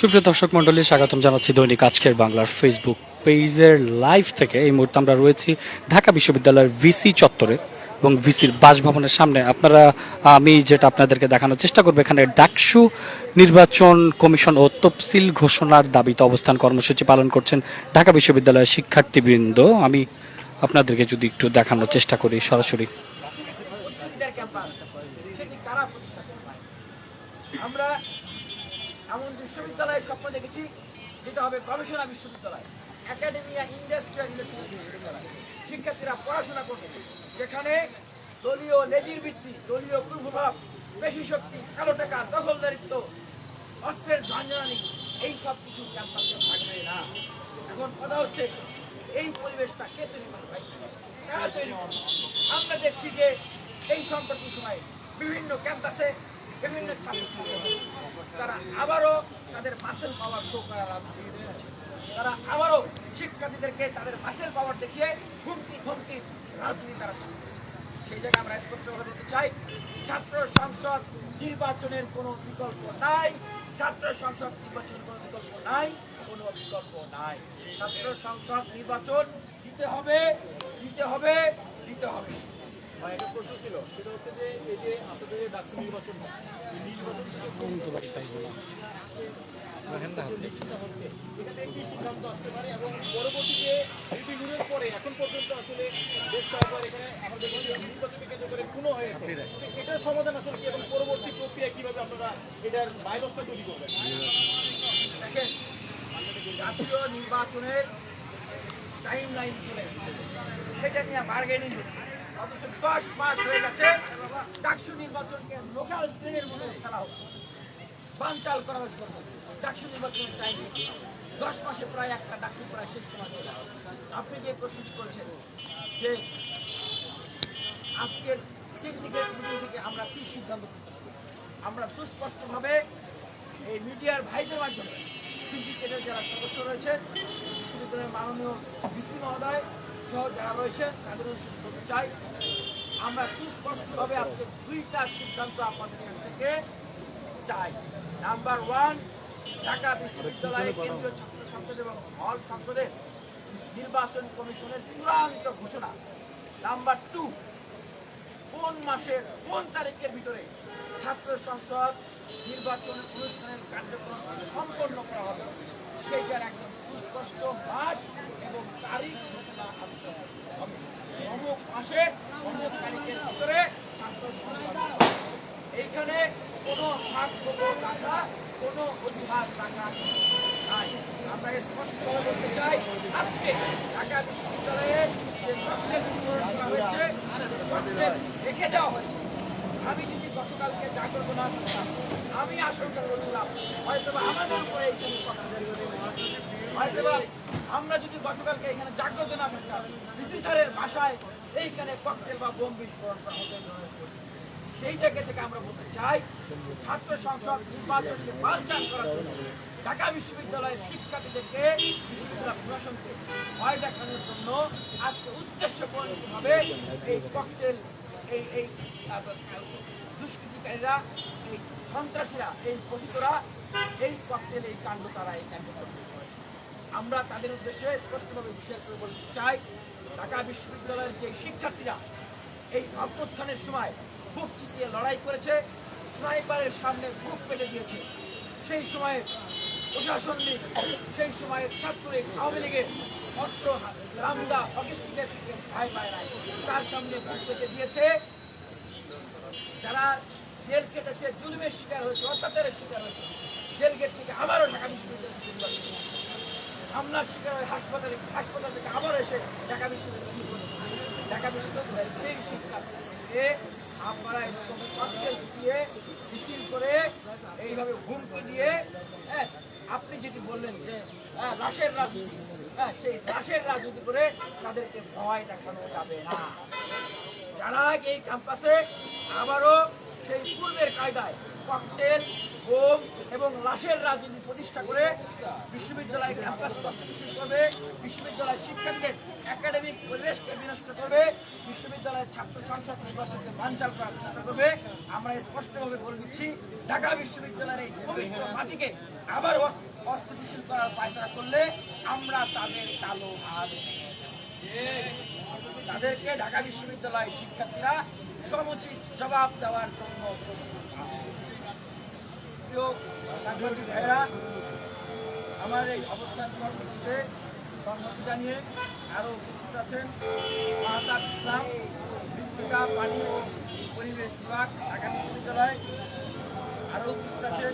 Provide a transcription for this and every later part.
সুপ্রিয় দর্শক মন্ডলী স্বাগতম জানাচ্ছি দৈনিক আজকের বাংলার ফেসবুক পেজের লাইভ থেকে। এই মুহূর্তে আমরা রয়েছি ঢাকা বিশ্ববিদ্যালয়ের ভিসি চত্বরে এবং ভিসির বাসভবনের সামনে। আপনারা, আমি যেটা আপনাদেরকে দেখানোর চেষ্টা করব, এখানে ডাকসু নির্বাচন কমিশন ও তফসিল ঘোষণার দাবিতে অবস্থান কর্মসূচি পালন করছেন ঢাকা বিশ্ববিদ্যালয়ের শিক্ষার্থীবৃন্দ। আমি আপনাদেরকে যদি একটু দেখানোর চেষ্টা করি সরাসরি। আমরা এমন বিশ্ববিদ্যালয়ের স্বপ্ন দেখেছি, যেটা হবে গবেষণা বিশ্ববিদ্যালয় একাডেমিয়া ইন্ডাস্ট্রিয়াল বিশ্ববিদ্যালয়। শিক্ষার্থীরা পড়াশোনা করবে, যেখানে দলীয় লেজির ভিত্তি দলীয় কুপ্রভাব পেশি শক্তি, কালো টাকা, দখলদারিত্ব, অস্ত্রের ঝঞ্ঝানি এই সব কিছু ক্যাম্পাসে থাকবে না। এখন কথা হচ্ছে, এই পরিবেশটা কে তৈরি করবে? কারা তৈরি আমরা দেখছি যে এই সম্পর্কে সময়ে বিভিন্ন ক্যাম্পাসে বিভিন্ন তারা আবারও তাদের মাসেল পাওয়ার শো করার। তারা আবারও শিক্ষার্থীদেরকে তাদের মাসেল পাওয়ার দেখিয়ে হুমকি, ধমকি রাজনীতি তারা সেই জায়গায় আমরা স্পষ্ট করে দিতে চাই, ছাত্র সংসদ নির্বাচনের কোনো বিকল্প নাই। ছাত্র সংসদ নির্বাচনের কোনো বিকল্প নাই, কোনো বিকল্প নাই। ছাত্র সংসদ নির্বাচন দিতে হবে দিতে হবে দিতে হবে। সমাধান আসলে কি? এবং পরবর্তী প্রক্রিয়া কীভাবে আপনারা এটার বাইরসটা তৈরি করবেন? জাতীয় নির্বাচনের টাইম লাইন চলে সেটা নিয়ে বার্গেনিং হচ্ছে। দশ মাস হয়ে গেছে নির্বাচনকে লোকাল ট্রেনের খেলা হচ্ছে। নির্বাচনের টাইম দশ মাসে প্রায় একটা প্রায় আপনি যে সিন্ডিকেট আমরা কি সিদ্ধান্ত আমরা সুস্পষ্টভাবে এই মিডিয়ার ভাইদের মাধ্যমে সিন্ডিকেটের যারা সদস্য রয়েছে, বিশ্ববিদ্যালয়ের মাননীয় বিসি মহোদয় সহ যারা রয়েছে, তাদের করতে চাই। আমরা সুস্পষ্টভাবে আজকে দুইটা সিদ্ধান্ত আপনাদের কাছ থেকে চাই। নাম্বার ওয়ান ঢাকা বিশ্ববিদ্যালয়ের কেন্দ্রীয় ছাত্র সংসদ এবং হল সংসদের নির্বাচন কমিশনের চূড়ান্ত ঘোষণা। নাম্বার টু কোন মাসের, কোন তারিখের ভিতরে ছাত্র সংসদ নির্বাচন অনুষ্ঠানের কার্যক্রম সম্পন্ন করা হবে? সেইটার একদম সুস্পষ্ট মাস এবং তারিখ এইখানে কোনো ভাগ রাখা কোনো অজুহাত রাখা নাই। আমরা স্পষ্টভাবে বলতে চাই, আজকে ঢাকা বিশ্ববিদ্যালয়ে যে তথ্যের বিতরণ করা হয়েছে রেখে দেওয়া হয়েছে। আমি যদি গতকালকে জাগ্রত না করতাম, আমি আশঙ্কা করছিলাম হয়তো আমাদের উপরে এই কথা হয়তো আমরা যদি গতকালকে এখানে জাগ্রত না থাকতাম স্যারের বাসায় এইখানে ককটেল বা বোম বিস্ফোরণ করা হতো সেই জায়গা থেকে আমরা বলতে চাই, ছাত্র সংসদ নির্বাচনকে বানচাল করার জন্য ঢাকা বিশ্ববিদ্যালয়ের শিক্ষার্থীদেরকে বিশ্ববিদ্যালয় প্রশাসনকে ভয় দেখানোর জন্য আজকে উদ্দেশ্যপূর্ণভাবে এই ককটেল এই এই দুষ্কৃতিকারীরা, এই সন্ত্রাসীরা, এই পতিতরা, এই ককটেল এই কাণ্ড তারা এই কাণ্ড আমরা তাদের উদ্দেশ্যে স্পষ্টভাবে বিষয় করে বলতে চাই। ঢাকা বিশ্ববিদ্যালয়ের যে শিক্ষার্থীরা এই অভ্যুত্থানের সময় বুক চিতিয়ে লড়াই করেছে, স্নাইপারের সামনে বুক পেতে দিয়েছে। সেই সময়ে প্রশাসন লীগ, সেই সময়ের ছাত্রলীগ, আওয়ামী লীগের অস্ত্র রামদা অগস্টিনের ভাই পায় তার সামনে বুক পেতে দিয়েছে। যারা জেল কেটেছে, জুলুমের শিকার হয়েছে, অত্যাচারের শিকার হয়েছে, জেল গেট থেকে আবারও ঢাকা বিশ্ববিদ্যালয় হামলার শিকার হাসপাতালে হাসপাতাল থেকে আবার এসে ঢাকা বিশ্ববিদ্যালয় ঢাকা বিশ্ববিদ্যালয়ের সেই শিক্ষার্থীদেরকে আপনারা এরকম ককটেল দিয়ে মিছিল করে এইভাবে হুমকি দিয়ে হ্যাঁ, আপনি যেটি বললেন যে হ্যাঁ, লাশের রাজনীতি হ্যাঁ সেই লাশের রাজনীতি করে তাদেরকে ভয় দেখানো যাবে না। যারা এই ক্যাম্পাসে আবারও সেই পূর্বের কায়দায় ককটেল বোম এবং লাশের রাজনীতি প্রতিষ্ঠা করে বিশ্ববিদ্যালয় ক্যাম্পাস প্রস্তুতিশীল করবে, বিশ্ববিদ্যালয় শিক্ষার্থীদের একাডেমিক পরিবেশকে বিনষ্ট করবে, বিশ্ববিদ্যালয়ের ছাত্র সংসদ নির্বাচনকে বানচাল করার চেষ্টা করবে। আমরা স্পষ্টভাবে বলে দিচ্ছি, ঢাকা বিশ্ববিদ্যালয়ের এই পবিত্র মাটিকে আবার অস- অস্থিতিশীল করার পায়তারা করলে আমরা তাদের কালো হাত তাদেরকে ঢাকা বিশ্ববিদ্যালয়ের শিক্ষার্থীরা সমুচিত জবাব দেওয়ার জন্য প্রস্তুত আছে। ভাইয়েরা আমার এই অবস্থান কর্মসূচিতে সম্মতি জানিয়ে আরও উপস্থিত আছেন মাহতাব ইসলাম মৃত্তিকা পানি ও পরিবেশ বিভাগ, ঢাকা বিশ্ববিদ্যালয়। আরও উপস্থিত আছেন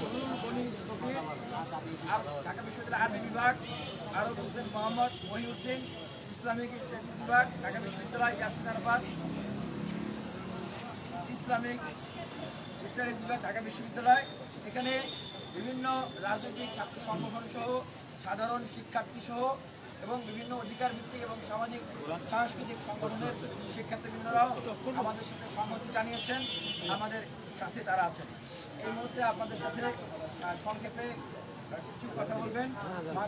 নুরুল গনি আর ঢাকা বিশ্ববিদ্যালয় আরবি বিভাগ। আরও হোসেন মোহাম্মদ মহিউদ্দিন, ইসলামিক স্টাডিজ বিভাগ, ঢাকা বিশ্ববিদ্যালয়, ইয়াসিন আরবাদ ইসলামিক স্টাডিজ বিভাগ, ঢাকা বিশ্ববিদ্যালয়। এখানে বিভিন্ন রাজনৈতিক ছাত্র সংগঠন সহ, সাধারণ শিক্ষার্থী সহ এবং বিভিন্ন অধিকার ভিত্তিক এবং সামাজিক, সাংস্কৃতিক সংগঠনের শিক্ষার্থীবৃন্দরাও আমাদের সাথে সম্মতি জানিয়েছেন। আমাদের সাথে তারা আছেন। এই মুহূর্তে আপনাদের সাথে সংক্ষেপে কিছু কথা বলবেন মা